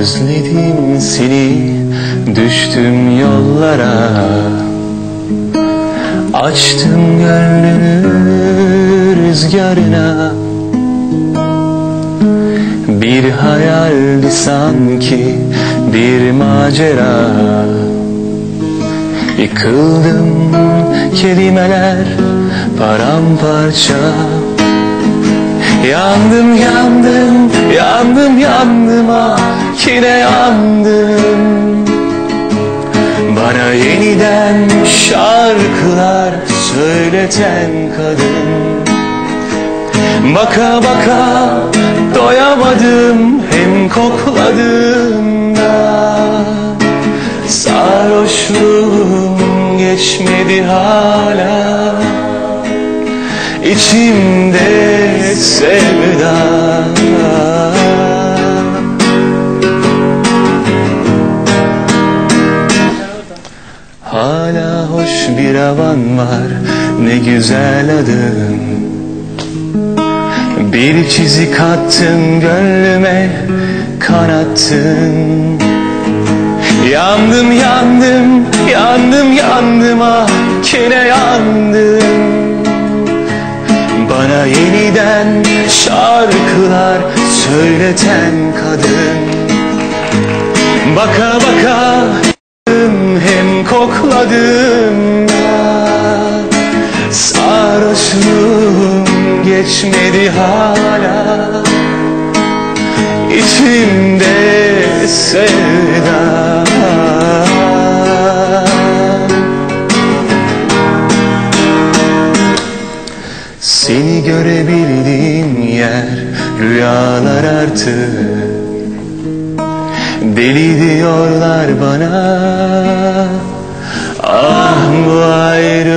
Özledim seni düştüm yollara. Açtım gönlümü rüzgarına. Bir hayaldi sanki bir macera. Yıkıldım kelimeler paramparça. Yandım yandım yandım yandım ah yine yandım. Bana yeniden şarkılar söyleten kadın. Baka baka doyamadım hem kokladım da. Sarhoşluğum geçmedi hala. İçimde sevda Hala hoş bir havan var ne güzel adın. Bir çizik attın gönlüme kanattın. Yandım yandım yandım yandım ah kine yandım. Bana yeniden şarkılar söyleten kadın. Baka baka hem kokladım da Sarhoşluğum geçmedi hala. İçimde sevda. Seni görebildiğim yer rüyalar artık Deli diyorlar bana Ah, light